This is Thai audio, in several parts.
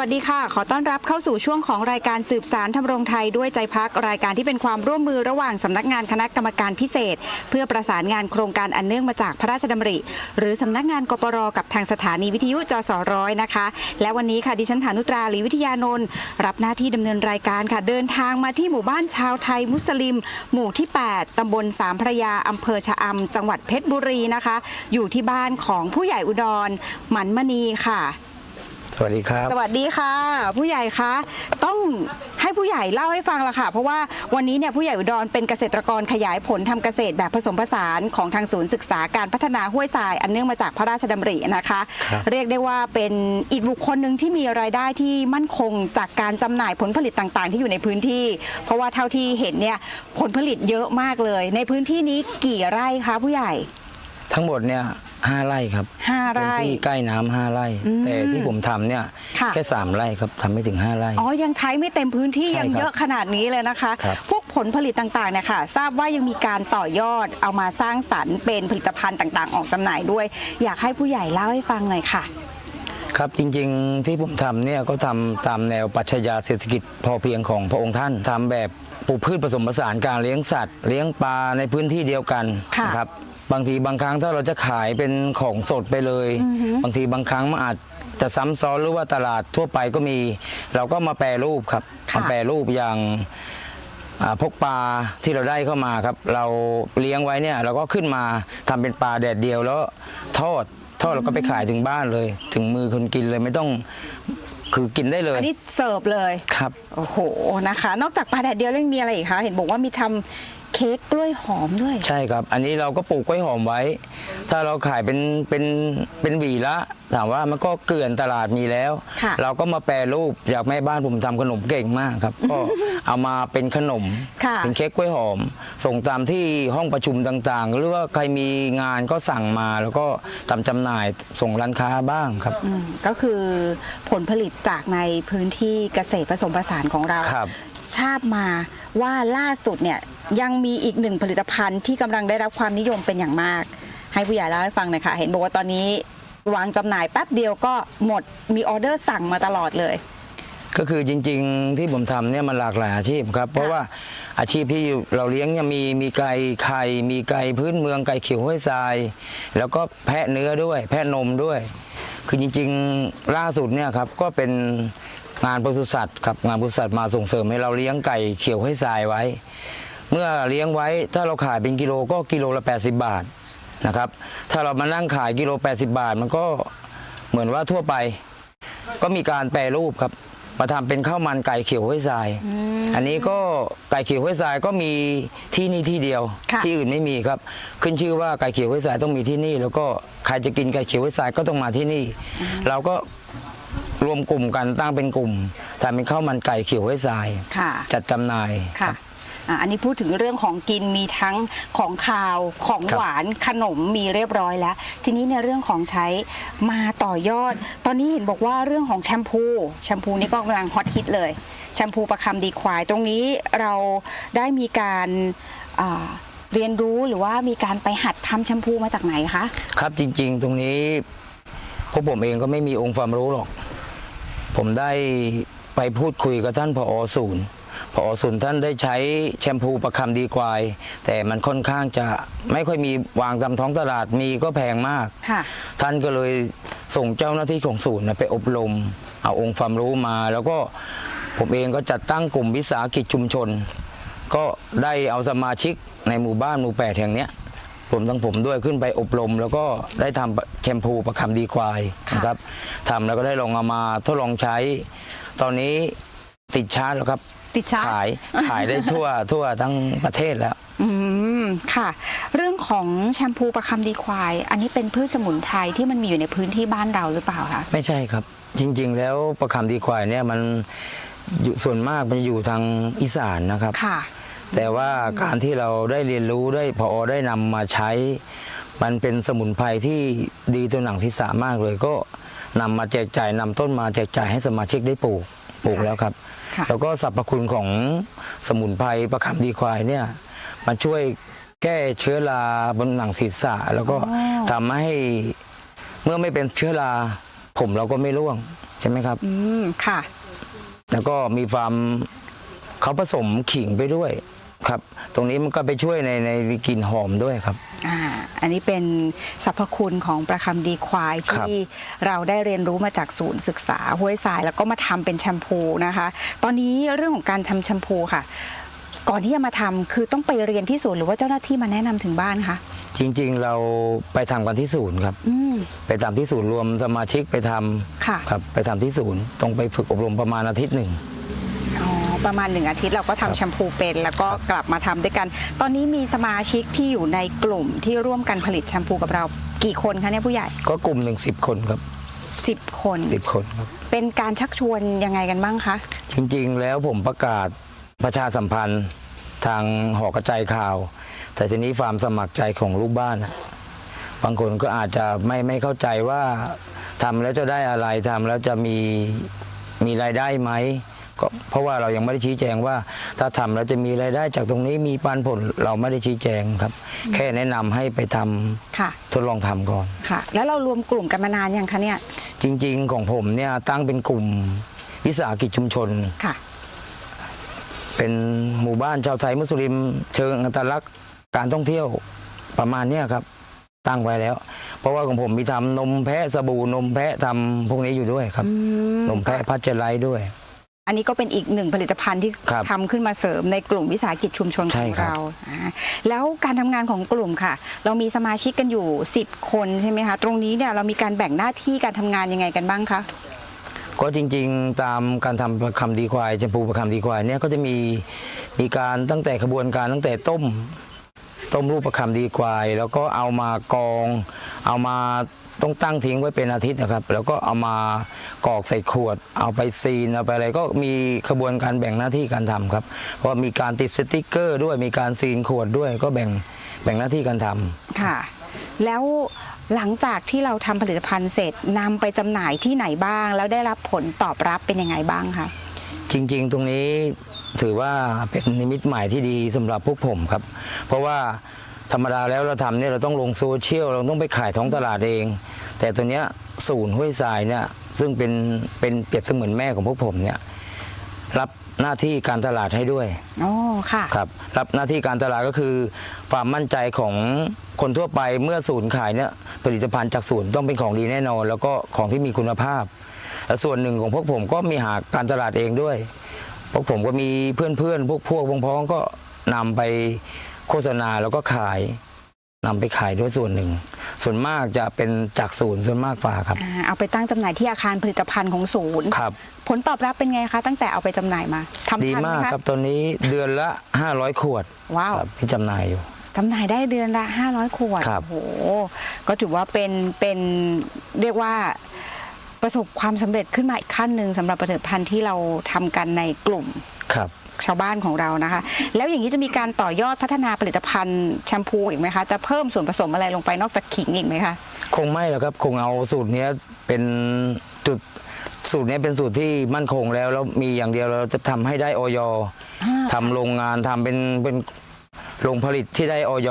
วัสดีค่ะ ขอต้อนรับเข้าสู่ช่วงของรายการสืบสารทำรงไทยด้วยใจพักรายการที่เป็นความร่วมมือระหว่างสำนักงานคณะกรรมการพิเศษ เพื่อประสานงานโครงการอันเนื่องมาจากพระราชดำริ หรือสำนักงานกปรกับทางสถานีวิทยุจสร้อยนะคะ และวันนี้ค่ะดิฉันฐานุตราหลีวิทยานนท์รับหน้าที่ดำเนินรายการค่ะเดินทางมาที่หมู่บ้านชาวไทยมุสลิม หมู่ที่ 8ตำบลสามพระยาอำเภอชะอำจังหวัดเพชรบุรีนะคะ อยู่ที่บ้านของผู้ใหญ่อุดรหมันมณีค่ะ สวัสดีครับ สวัสดีค่ะ ผู้ใหญ่คะต้องให้ผู้ใหญ่เล่าให้ฟังละค่ะ เพราะว่าวันนี้เนี่ยผู้ใหญ่อุดรเป็นเกษตรกรขยายผลทำเกษตรแบบผสมผสานของทางศูนย์ศึกษาการพัฒนาห้วยทราย อันเนื่องมาจากพระราชดำรินะคะครับเรียกได้ว่าเป็นอีกบุคคลหนึ่งที่มีรายได้ที่มั่นคงจากการจำหน่ายผลผลิตต่างๆ ที่อยู่ในพื้นที่ เพราะว่าเท่าที่เห็นเนี่ยผลผลิตเยอะมากเลย ในพื้นที่นี้กี่ไร่คะผู้ใหญ่ ทั้งหมดเนี่ยห้าไร่ครับห้าเป็นไร่ที่ใกล้น้ำห้าไร่ อืมแต่ที่ผมทำเนี่ยค่ะ แค่สามไร่ครับทำไม่ถึงห้าไร่ อ๋อ ยังใช้ไม่เต็มพื้นที่ใช่ยังครับเยอะขนาดนี้เลยนะคะ ครับ พวกผลผลิตต่างๆเนี่ยค่ะ ทราบว่ายังมีการต่อยอดเอามาสร้างสรรค์เป็นผลิตภัณฑ์ต่างๆ ออกจำหน่ายด้วย อยากให้ผู้ใหญ่เล่าให้ฟังหน่อยค่ะ ครับจริงๆที่ผมทำเนี่ยก็ทำตามแนวปรัชญาเศรษฐกิจพอเพียงของพระองค์ท่านทำแบบปลูกพืชผสมผสานการเลี้ยงสัตว์ เลี้ยงปลาในพื้นที่เดียวกันค่ะ นะครับ บางทีบางครั้งถ้าเราจะขายเป็นของสดไปเลย บางทีบางครั้งมันอาจจะซ้ำซ้อนหรือว่าตลาดทั่วไปก็มี เราก็มาแปรรูปครับค่ะมาแปรรูปอย่างอ่าพวกปลาที่เราได้เข้ามาครับ เราเลี้ยงไว้เนี่ย เราก็ขึ้นมาทำเป็นปลาแดดเดียวแล้วทอดทอดเราก็ไปขายถึงบ้านเลย ถึงมือคนกินเลยไม่ต้องคือกินได้เลยอันนี้เสิร์ฟเลย ครับ โอ้โหนะคะ นอกจากปลาแดดเดียวแล้วยังมีอะไรอีกคะเห็นบอกว่ามีทำ เค้กกล้วยหอมด้วย ใช่ครับ อันนี้เราก็ปลูกกล้วยหอมไว้ ถ้าเราขายเป็นเป็นเป็นหวีละถามว่ามันก็เกลื่อนตลาดมีแล้ว ค่ะเราก็มาแปรรูปอยากแม่บ้านผมทำขนมเก่งมากครับ ก็เอามาเป็นขนม ค่ะ เป็นเค้กกล้วยหอม ส่งตามที่ห้องประชุมต่างๆ หรือว่าใครมีงานก็สั่งมาแล้วก็ทำจำหน่ายส่งร้านค้าบ้างครับ อืมก็คือผลผลิตจากในพื้นที่เกษตรผสมผสานของเรา ครับ ทราบมาว่าล่าสุดเนี่ย ยังมีอีกหนึ่งผลิตภัณฑ์ที่กำลังได้รับความนิยมเป็นอย่างมาก ให้ผู้ใหญ่เล่าให้ฟังหน่อยค่ะ เห็นบอกว่าตอนนี้วางจำหน่ายแป๊บเดียวก็หมดมีออเดอร์สั่งมาตลอดเลย ก็คือจริงๆที่ผมทำเนี่ยมันหลากหลายอาชีพครับ เพราะว่าอาชีพที่เราเลี้ยงเนี่ยมีมีไก่ไข่มีไก่พื้นเมืองไก่เขียวห้วยทราย แล้วก็แพะเนื้อด้วย แพะนมด้วย คือจริงๆล่าสุดเนี่ยครับก็เป็นงานปศุสัตว์ครับงานปศุสัตว์มาส่งเสริมให้เราเลี้ยงไก่เขียวห้วยทรายไว้ เมื่อเลี้ยงไว้ถ้าเราขายเป็นกิโลก็กิโลละ 80 บาทนะครับ ถ้าเรามานั่งขายกิโล 80 บาท มันก็เหมือนว่าทั่วไป ก็มีการแปรรูปครับ มาทำเป็นข้าวมันไก่เขียวห้วยทราย อันนี้ก็ไก่เขียวห้วยทรายก็มีที่นี่ที่เดียวค่ะที่อื่นไม่มีครับ ขึ้นชื่อว่าไก่เขียวห้วยทรายต้องมีที่นี่ แล้วก็ใครจะกินไก่เขียวห้วยทรายก็ต้องมาที่นี่ เราก็รวมกลุ่มกันตั้งเป็นกลุ่มทำเป็นข้าวมันไก่เขียวห้วยทรายค่ะจัดจำหน่ายค่ะ อะอันนี้พูดถึงเรื่องของกินมีทั้งของคาวของครับ หวานขนมมีเรียบร้อยแล้ว ทีนี้ในเรื่องของใช้มาต่อยอด ตอนนี้เห็นบอกว่าเรื่องของแชมพูแชมพูนี่ก็กำลังฮอตฮิตเลย แชมพูประคำดีควาย ตรงนี้เราได้มีการอ่าเรียนรู้หรือว่ามีการไปหัดทำแชมพูมาจากไหนคะ ครับจริงๆ ตรงนี้พวกผมเองก็ไม่มีองค์ความรู้หรอก ผมได้ไปพูดคุยกับท่านผอศูนย์ ผอศูนย์ท่านได้ใช้แชมพูประคำดีควาย แต่มันค่อนข้างจะไม่ค่อยมีวางตามท้องตลาดมีก็แพงมาก ค่ะ ท่านก็เลยส่งเจ้าหน้าที่ของศูนย์น่ะไปอบรม เอาองค์ความรู้มา แล้วก็ผมเองก็จัดตั้งกลุ่มวิสาหกิจชุมชน ก็ได้เอาสมาชิกในหมู่บ้านหมู่แปดแห่งเนี้ยรวมทั้งผมด้วยขึ้นไปอบรม แล้วก็ได้ทำแชมพูประคำดีควายค่ะนะครับทำแล้วก็ได้ลองเอามาทดลองใช้ ตอนนี้ติดชาร์จแล้วครับ ติดชาร์จขายขายได้ทั่วทั่วทั้งประเทศแล้ว อืมค่ะ เรื่องของแชมพูประคำดีควาย อันนี้เป็นพืชสมุนไพรที่มันมีอยู่ในพื้นที่บ้านเราหรือเปล่าคะไม่ใช่ครับ จริง ๆ แล้วประคำดีควายเนี่ยมันอยู่ส่วนมากมันอยู่ทางอีสานนะครับ ค่ะ แต่ว่าการที่เราได้เรียนรู้ได้พอได้นำมาใช้ มันเป็นสมุนไพรที่ดีต่อหนังศีรษะมากเลยก็นำมาแจกจ่ายนำต้นมาแจกจ่ายให้สมาชิกได้ปลูก ปลูกแล้วครับ ค่ะแล้วก็สรรพคุณของสมุนไพรประคำดีควายเนี่ยมันช่วยแก้เชื้อราบนหนังศีรษะ แล้วก็ทำให้เมื่อไม่เป็นเชื้อราผมเราก็ไม่ร่วงใช่ไหมครับ อืมค่ะ แล้วก็มีความเขาผสมขิงไปด้วย ครับ ตรงนี้มันก็ไปช่วยในในกลิ่นหอมด้วยครับ อ่าอันนี้เป็นสรรพคุณของประคำดีควายครับที่เราได้เรียนรู้มาจากศูนย์ศึกษาห้วยทรายแล้วก็มาทำเป็นแชมพูนะคะ ตอนนี้เรื่องของการทำแชมพูค่ะ ก่อนที่จะมาทำคือต้องไปเรียนที่ศูนย์หรือว่าเจ้าหน้าที่มาแนะนำถึงบ้านคะจริงๆเราไปทำกันที่ศูนย์ครับ อืมไปทำที่ศูนย์รวมสมาชิกไปทำค่ะ ครับ ไปทำที่ศูนย์ต้องไปฝึกอบรมประมาณอาทิตย์หนึ่งอ๋อ ประมาณหนึ่งอาทิตย์เราก็ทำแชมพูเป็น แล้วก็กลับมาทำด้วยกัน ตอนนี้มีสมาชิกที่อยู่ในกลุ่มที่ร่วมกันผลิตแชมพูกับเรากี่คนคะเนี่ยผู้ใหญ่ ก็กลุ่มหนึ่งสิบคนครับ10 คน สิบคนครับ เป็นการชักชวนยังไงกันบ้างคะ จริงๆ แล้วผมประกาศประชาสัมพันธ์ทางหอกระจายข่าว แต่ทีนี้ความสมัครใจของลูกบ้านน่ะบางคนก็อาจจะไม่ไม่เข้าใจว่าทำแล้วจะได้อะไรทำแล้วจะมีมีรายได้ไหม ก็เพราะว่าเรายังไม่ได้ชี้แจงว่า ถ้าทำแล้วจะมีรายได้จากตรงนี้มีปันผลเราไม่ได้ชี้แจงครับ แค่แนะนำให้ไปทำค่ะ ทดลองทำก่อน ค่ะ แล้วเรารวมกลุ่มกันมานานยังคะเนี่ย จริง ๆ ของผมเนี่ยตั้งเป็นกลุ่มวิสาหกิจชุมชน ค่ะ เป็นหมู่บ้านชาวไทยมุสลิม เชิงอัตลักษณ์การท่องเที่ยวประมาณเนี้ยครับ ตั้งไว้แล้ว เพราะว่าของผมมีทำนมแพะสบู่นมแพะทำพวกนี้อยู่ด้วยครับ อืม นมแพะพัชเจอร์ไลท์ด้วย อันนี้ก็เป็นอีกหนึ่งผลิตภัณฑ์ที่ครับทำขึ้นมาเสริมในกลุ่มวิสาหกิจชุมชนขใช่องครับ เราอ่าแล้วการทำงานของกลุ่มค่ะ เรามีสมาชิกกันอยู่ 10 คนใช่ไหมคะ ตรงนี้เนี่ยเรามีการแบ่งหน้าที่การทำงานยังไงกันบ้างคะ ก็จริงๆตามการทำประคำดีควายแชมพูประคำดีควายเนี่ยก็จะมีมีการตั้งแต่ขบวนการตั้งแต่ต้ม ต้มรูปประคำดีควาย แล้วก็เอามากอง เอามาต้องตั้งทิ้งไว้เป็นอาทิตย์นะครับ แล้วก็เอามากรอกใส่ขวด เอาไปซีนเอาไปอะไรก็มีขบวนการแบ่งหน้าที่การทำครับ เพราะมีการติดสติกเกอร์ด้วยมีการซีนขวดด้วยก็แบ่งแบ่งหน้าที่การทำค่ะ แล้วหลังจากที่เราทำผลิตภัณฑ์เสร็จนำไปจำหน่ายที่ไหนบ้าง แล้วได้รับผลตอบรับเป็นยังไงบ้างคะ จริงๆ ตรงนี้ถือว่าเป็นนิมิตหมายที่ดีสำหรับพวกผมครับ เพราะว่าธรรมดาแล้วเราทำเนี่ยเราต้องลงโซเชียลเราต้องไปขายท้องตลาดเอง แต่ตัวเนี้ยศูนย์ห้วยทรายเนี่ยซึ่งเป็นเป็นเปรียบเสมือนแม่ของพวกผมเนี่ยรับหน้าที่การตลาดให้ด้วยอ๋อค่ะครับรับหน้าที่การตลาดก็คือ ความมั่นใจของคนทั่วไปเมื่อศูนย์ขายเนี่ยผลิตภัณฑ์จากศูนย์ต้องเป็นของดีแน่นอน แล้วก็ของที่มีคุณภาพ และส่วนหนึ่งของพวกผมก็มีหาการตลาดเองด้วย พวกผมก็มีเพื่อนๆ พวกพวกพ้องๆก็นำไปโฆษณาแล้วก็ขายนำไปขายด้วยส่วนหนึ่ง ส่วนมากจะเป็นจากศูนย์ส่วนมากกว่าครับอ่าเอาไปตั้งจำหน่ายที่อาคารผลิตภัณฑ์ของศูนย์ครับ ผลตอบรับเป็นไงคะตั้งแต่เอาไปจำหน่ายมาทำดีทันไหมากคะครับตอนนี้เดือนละ 500 ขวด ว้าวครับที่จำหน่ายอยู่จำหน่ายได้เดือนละ 500 ขวดครับโอ้โห ก็ถือว่าเป็นเป็นเรียกว่า ประสบความสำเร็จขึ้นมาอีกขั้นหนึ่งสำหรับผลิตภัณฑ์ที่เราทำกันในกลุ่มครับชาวบ้านของเรานะคะ แล้วอย่างนี้จะมีการต่อยอดพัฒนาผลิตภัณฑ์แชมพูอีกไหมคะ จะเพิ่มส่วนผสมอะไรลงไปนอกจากขิงอีกไหมคะ คงไม่หรอกครับ คงเอาสูตรเนี้ยเป็นจุดสูตรเนี้ยเป็นสูตรที่มั่นคงแล้วแล้วมีอย่างเดียวเราจะทำให้ได้ออยอ่าทำโรงงานทำเป็นเป็นโรงผลิตที่ได้ออย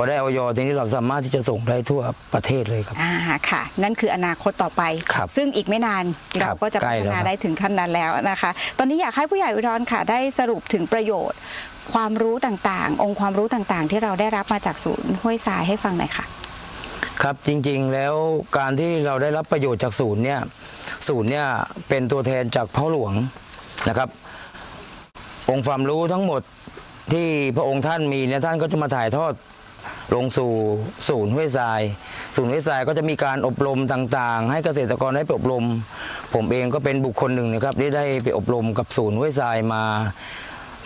พอได้ออยทีนี้เราสามารถที่จะส่งได้ทั่วประเทศเลยครับ อ่าค่ะ นั่นคืออนาคตต่อไป ครับซึ่งอีกไม่นานครัเราบก็จะใกล้พัฒแล้วนาครับ ได้ถึงขั้นนั้นแล้วนะคะ ตอนนี้อยากให้ผู้ใหญ่อุดรค่ะ ได้สรุปถึงประโยชน์ ความรู้ต่างๆ องค์ความรู้ต่างๆ ที่เราได้รับมาจากศูนย์ห้วยทรายให้ฟังหน่อยค่ะ ครับจริงๆแล้วการที่เราได้รับประโยชน์จากศูนย์เนี่ยศูนย์เนี่ยเป็นตัวแทนจากพ่อหลวงนะครับ องค์ความรู้ทั้งหมดที่พระองค์ท่านมีเนี่ยท่านก็จะมาถ่ายทอด ลงสู่ศูนย์ห้วยทราย ศูนย์ห้วยทรายก็จะมีการอบรมต่างๆ ให้เกษตรกรได้ไปอบรม ผมเองก็เป็นบุคคลหนึ่งนะครับที่ได้ไปอบรมกับศูนย์ห้วยทรายมา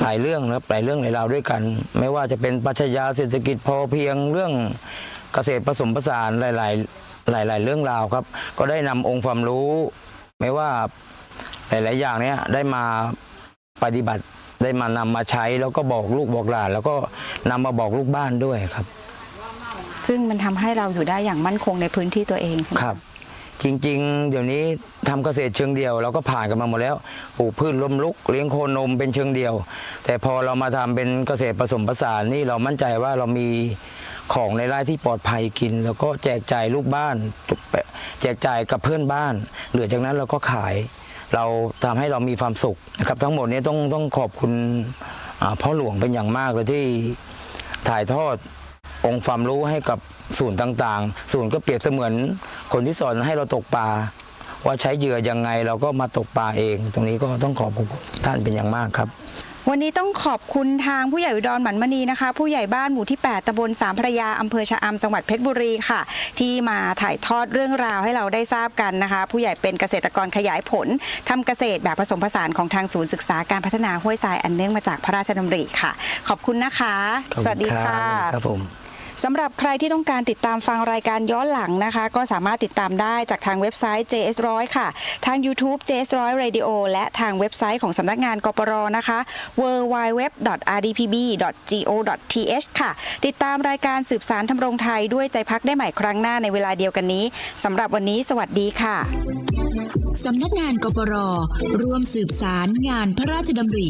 หลายเรื่องนะครับหลายเรื่องหลายราวด้วยกัน ไม่ว่าจะเป็นปัชญาเศรษฐกิจพอเพียงเรื่องเกษตรผสมผสานหลาย ๆหลาย ๆ เรื่องราวครับ ก็ได้นำองค์ความรู้ ไม่ว่าหลาย ๆ อย่างเนี้ยได้มาปฏิบัติได้มานำมาใช้แล้วก็บอกลูกบอกหลาน แล้วก็นำมาบอกลูกบ้านด้วยครับ ซึ่งมันทำให้เราอยู่ได้อย่างมั่นคงในพื้นที่ตัวเองครับ จริงๆ เดี๋ยวนี้ทำเกษตรเชิงเดียวเราก็ผ่านกันมาหมดแล้วปลูกพืชล้มลุก เลี้ยงโคนมเป็นเชิงเดียว แต่พอเรามาทำเป็นเกษตรผสมผสานนี่เรามั่นใจว่าเรามีของในไร่ที่ปลอดภัยกิน แล้วก็แจกจ่ายลูกบ้าน แจกจ่ายกับเพื่อนบ้าน เหลือจากนั้นเราก็ขาย เราทำให้เรามีความสุขนะครับทั้งหมดนี้ต้องต้องขอบคุณพ่อหลวงเป็นอย่างมากเลยที่ถ่ายทอด องค์ความรู้ให้กับศูนย์ต่างๆ ศูนย์ก็เปรียบเสมือนคนที่สอนให้เราตกปลาว่าใช้เหยื่อยังไงเราก็มาตกปลาเอง ตรงนี้ก็ต้องขอบคุณท่านเป็นอย่างมากครับ วันนี้ต้องขอบคุณทางผู้ใหญ่อุดรหมันมณีนะคะ ผู้ใหญ่บ้านหมู่ที่ 8ตำบลสามพระยาอำเภอชะอำจังหวัดเพชรบุรีค่ะ ที่มาถ่ายทอดเรื่องราวให้เราได้ทราบกันนะคะ ผู้ใหญ่เป็นเกษตรกรขยายผลทำเกษตรแบบผสมผสานของทางศูนย์ศึกษาการพัฒนาห้วยทรายอันเนื่องมาจากพระราชดำริค่ะ ขอบคุณนะคะขอบสณวัสดีค่ะครับผม สำหรับใครที่ต้องการติดตามฟังรายการย้อนหลังนะคะ ก็สามารถติดตามได้จากทางเว็บไซต์ JS100 ค่ะ ทาง YouTube JS100 Radio และทางเว็บไซต์ของสำนักงานกปรนะคะ www.rdpb.go.th ค่ะ ติดตามรายการสืบสารทำรงไทยด้วยใจพักได้ใหม่ครั้งหน้าในเวลาเดียวกันนี้สำหรับวันนี้ สวัสดีค่ะสำนักงานกปรร่วมสืบสารงานพระราชดำริ